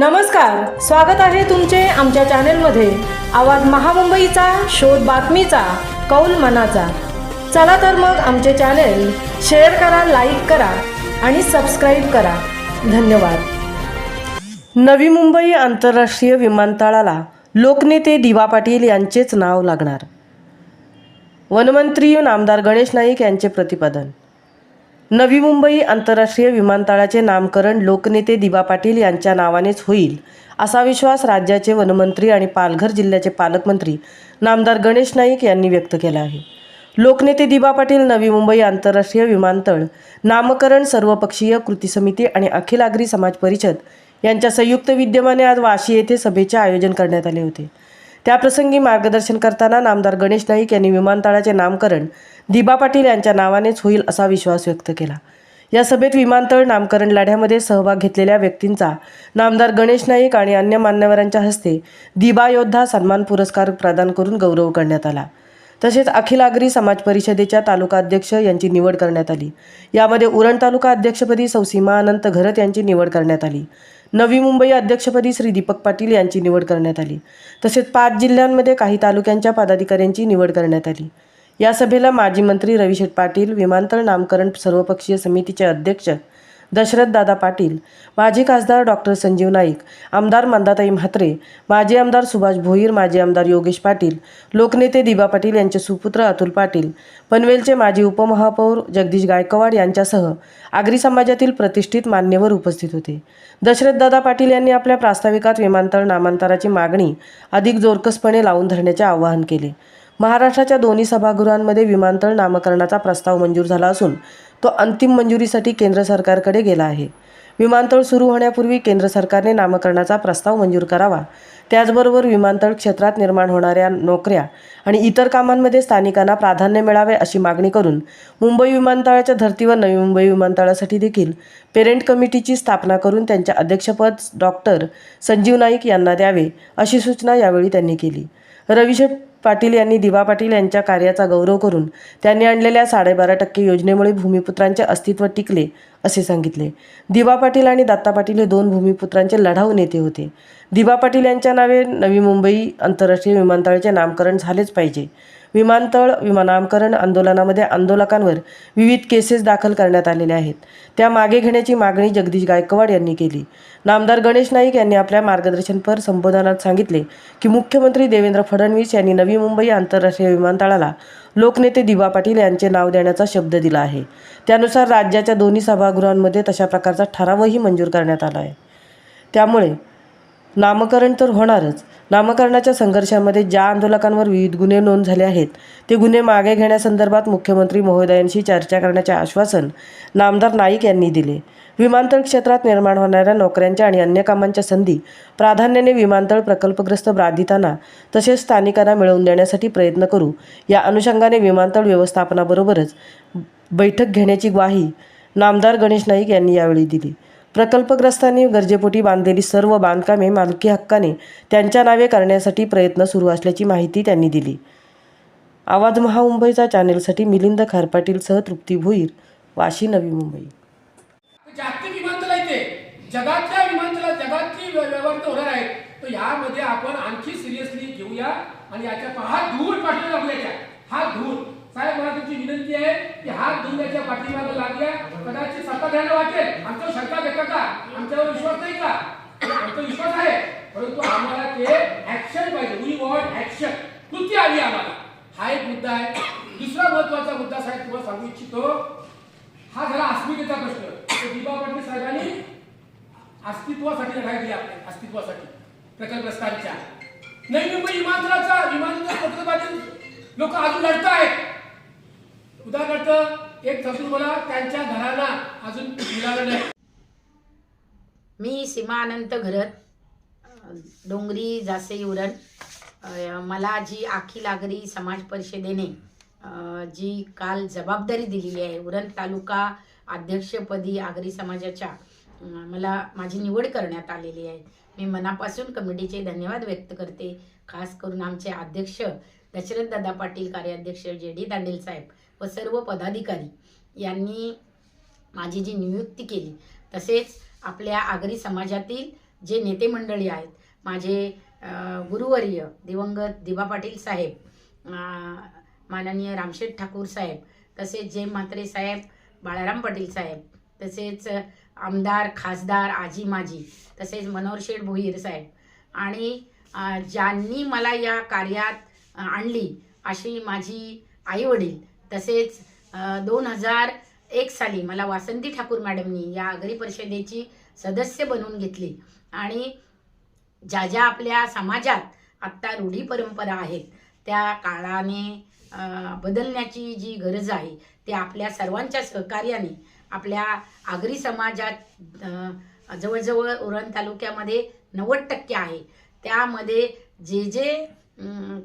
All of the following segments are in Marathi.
नमस्कार स्वागत आहे तुमचे आमच्या चॅनेलमध्ये. आवाज महामुंबईचा शोध बातमीचा कौल मनाचा. चला तर मग आमचे चॅनेल शेअर करा लाईक करा आणि सबस्क्राईब करा. धन्यवाद. नवी मुंबई आंतरराष्ट्रीय विमानतळाला लोकनेते दिवा पाटील यांचेच नाव लागणार. वनमंत्री नामदार गणेश नाईक यांचे प्रतिपादन नवी मुंबई आंतरराष्ट्रीय विमानतळाचे नामकरण लोकनेते दिबा पाटील यांच्या नावानेच होईल असा विश्वास राज्याचे वनमंत्री आणि पालघर जिल्ह्याचे पालकमंत्री नामदार गणेश नाईक यांनी व्यक्त केला आहे. लोकनेते दिबा पाटील नवी मुंबई आंतरराष्ट्रीय विमानतळ नामकरण सर्वपक्षीय कृती समिती आणि अखिल आगरी समाज परिषद यांच्या संयुक्त विद्यमाने आज वाशी येथे सभेचे आयोजन करण्यात आले होते. त्याप्रसंगी मार्गदर्शन करताना नामदार गणेश नाईक यांनी विमानतळाचे नामकरण दिबा पाटील यांच्या नावानेच होईल असा विश्वास व्यक्त केला. या सभेत विमानतळ नामकरण लढ्यामध्ये सहभाग घेतलेल्या व्यक्तींचा नामदार गणेश नाईक आणि अन्य मान्यवरांच्या हस्ते दिबा योद्धा सन्मान पुरस्कार प्रदान करून गौरव करण्यात आला. तसेच अखिल आगरी समाज परिषदेच्या तालुका अध्यक्ष यांची निवड करण्यात आली. यामध्ये उरण तालुका अध्यक्षपदी सौसीमा अनंत घरत यांची निवड करण्यात आली. नवी मुंबई अध्यक्षपदी श्री दीपक पाटील यांची निवड करण्यात आली. तसेच पाच जिल्ह्यांमध्ये काही तालुक्यांच्या पदाधिकाऱ्यांची निवड करण्यात आली. या सभेला माजी मंत्री रविशेठ पाटील विमानतळ नामकरण सर्वपक्षीय समितीचे अध्यक्ष दशरथदादा पाटील माजी खासदार डॉक्टर संजीव नाईक आमदार मंदाताई म्हात्रे माजी आमदार सुभाष भोईर माजी आमदार योगेश पाटील लोकनेते दिबा पाटील यांचे सुपुत्र अतुल पाटील पनवेलचे माजी उपमहापौर जगदीश गायकवाड यांच्यासह आगरी समाजातील प्रतिष्ठित मान्यवर उपस्थित होते. दशरथदादा पाटील यांनी आपल्या प्रास्ताविकात विमानतळ नामांतराची मागणी अधिक जोरकसपणे लावून धरण्याचे आवाहन केले. महाराष्ट्राच्या दोन्ही सभागृहांमध्ये विमानतळ नामकरणाचा प्रस्ताव मंजूर झाला असून तो अंतिम मंजुरीसाठी केंद्र सरकारकडे गेला आहे. विमानतळ सुरू होण्यापूर्वी केंद्र सरकारने नामकरणाचा प्रस्ताव मंजूर करावा. त्याचबरोबर विमानतळ क्षेत्रात निर्माण होणाऱ्या नोकऱ्या आणि इतर कामांमध्ये स्थानिकांना प्राधान्य मिळावे अशी मागणी करून मुंबई विमानतळाच्या धर्तीवर नवी मुंबई विमानतळासाठी देखील पेरेंट कमिटीची स्थापना करून त्यांच्या अध्यक्षपद डॉक्टर संजीव नाईक यांना द्यावे अशी सूचना यावेळी त्यांनी केली. रविशेठ पाटील यांनी दिवा पाटील यांच्या कार्याचा गौरव करून त्यांनी आणलेल्या साडेबारा टक्के योजनेमुळे भूमिपुत्रांचे अस्तित्व टिकले. असे सांगितले. दिबा पाटील आणि दत्ता पाटील हे दोन भूमिपुत्रांचे लढाऊ नेते होते. दिबा पाटील यांच्या नावे नवी मुंबई आंतरराष्ट्रीय विमानतळाचे नामकरण झालेच पाहिजे. विमानतळ विमा नामकरण आंदोलनामध्ये आंदोलकांवर विविध केसेस दाखल करण्यात आलेल्या आहेत. त्या मागे घेण्याची मागणी जगदीश गायकवाड यांनी केली. नामदार गणेश नाईक यांनी आपल्या मार्गदर्शनपर संबोधनात सांगितले की मुख्यमंत्री देवेंद्र फडणवीस यांनी नवी मुंबई आंतरराष्ट्रीय विमानतळाला लोकनेते दिवा पाटील यांचे नाव देण्याचा शब्द दिला आहे. त्यानुसार राज्याच्या दोन्ही सभागृहांमध्ये तशा प्रकारचा ठरावही मंजूर करण्यात आला आहे. त्यामुळे नामकरण तर होणारच. नामकरणाच्या संघर्षामध्ये ज्या आंदोलकांवर विविध गुन्हे नोंद झाले आहेत ते गुन्हे मागे घेण्यासंदर्भात मुख्यमंत्री महोदयांशी चर्चा करण्याचे आश्वासन नामदार नाईक यांनी दिले. विमानतळ क्षेत्रात निर्माण होणाऱ्या नोकऱ्यांच्या आणि अन्य कामांच्या संधी प्राधान्याने विमानतळ प्रकल्पग्रस्त बाधितांना तसेच स्थानिकांना मिळवून देण्यासाठी प्रयत्न करू या अनुषंगाने विमानतळ व्यवस्थापनाबरोबरच बैठक घेण्याची ग्वाही नामदार गणेश नाईक यांनी यावेळी दिली. प्रकल्पग्रस्तांनी गरजेपोटी बांधलेली सर्व बांधकामे मालकी हक्काने त्यांच्या नावे करण्यासाठी प्रयत्न सुरू असल्याची माहिती त्यांनी दिली. आवाज महामुंबईचा चॅनेलसाठी मिलिंद खारपाटीलसह तृप्ती भोईर वाशी नवी मुंबई. जागतिक विमानतळ आहे जगातल्या विमानतळात जगातली व्यवहार तर होणार आहेत. तर यामध्ये आपण आणखी सिरियसली घेऊया आणि याच्या हा धूर पाठीला लागू हा धूर साहेब मला तुमची विनंती आहे की हा धूर याच्या पाठीमागे लागल्या कदाचित सत्ता द्यायला वाटेल. आमच्यावर शंका देता का आमच्यावर विश्वास नाही का? आमचा विश्वास आहे. परंतु आम्हाला ते ऍक्शन पाहिजे. वी वॉन्ट ऍक्शन कृती आली आम्हाला. हा एक मुद्दा आहे. दुसरा महत्त्वाचा मुद्दा साहेब तुम्हाला सांगू इच्छितो. हा झाला अस्मितेचा प्रश्न. तो दिबा पाटील साहेबांनी अस्तित्वासाठी लढाई दिली आपल्या अस्तित्वासाठी. प्रकल्पग्रस्तांच्या नवी मुंबई विमानतळाचा विमानतळ प्रकल्पातील लोक अजून लढत आहेत उदाहरणार्थ एक सांगतो मला त्यांच्या घराला अजून मिळालं नाही. मी सीमा अनंत घरत डोंगरी जासे उरण मला जी अखिल आगरी समाज परिषदेने जी काल जबाबदारी दिलेली आहे उरण तालुका अध्यक्षपदी आगरी समाजाच्या मला माझी निवड करण्यात आलेली आहे. मी मनापासून कमिटीचे धन्यवाद व्यक्त करते. खास करून आमचे अध्यक्ष दशरथदादा पाटील कार्याध्यक्ष जे डी दांडेल साहेब व सर्व पदाधिकारी यांनी माझी जी नियुक्ती केली तसेच आपल्या आगरी समाजातील जे नेते मंडळी आहेत माझे गुरुवर्य दिवंगत दिबा पाटील साहेब माननीय रामशेठ ठाकूर साहेब तसेच जय म्हात्रे साहेब बाळाराम पाटील साहेब तसेच आमदार खासदार आजी माजी तसेच मनोहर शेठ भोईर साहेब. आणि ज्यांनी मला या कार्यात आणली अशी माझी आईवडील तसेच दोन हजार एक साली मला वासंती ठाकूर मॅडमनी या आगरी परिषदेची सदस्य बनवून घेतली. आणि ज्या ज्या आपल्या समाजात आत्ता रूढी परंपरा आहेत त्या काळाने बदलण्याची जी गरज आहे ते आपल्या सर्वांच्या सहकार्याने आपल्या आगरी समाजात जवळजवळ उरण तालुक्यामध्ये नव्वद टक्के आहे. त्यामध्ये जे जे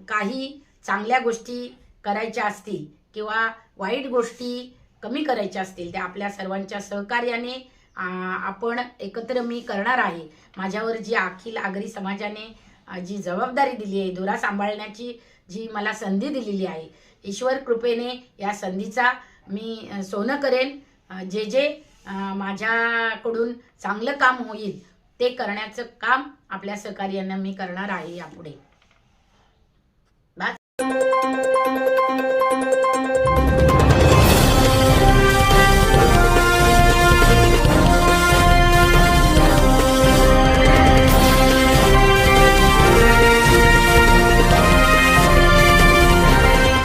काही चांगल्या गोष्टी करायच्या असतील किंवा वाईट गोष्टी कमी करायच्या असतील त्या आपल्या सर्वांच्या सहकार्याने आपण एकत्र मी करणार आहे. माझ्यावर जी अखिल आगरी समाजाने जी जबाबदारी दिली आहे धुरा सांभाळण्याची जी मला संधी दिलेली आहे ईश्वर कृपेने या संधीचा मी सोनं करेन. जे जे माझ्याकडून चांगलं काम होईल ते करण्याचं काम आपल्या सहकार्यानं मी करणार आहे यापुढे.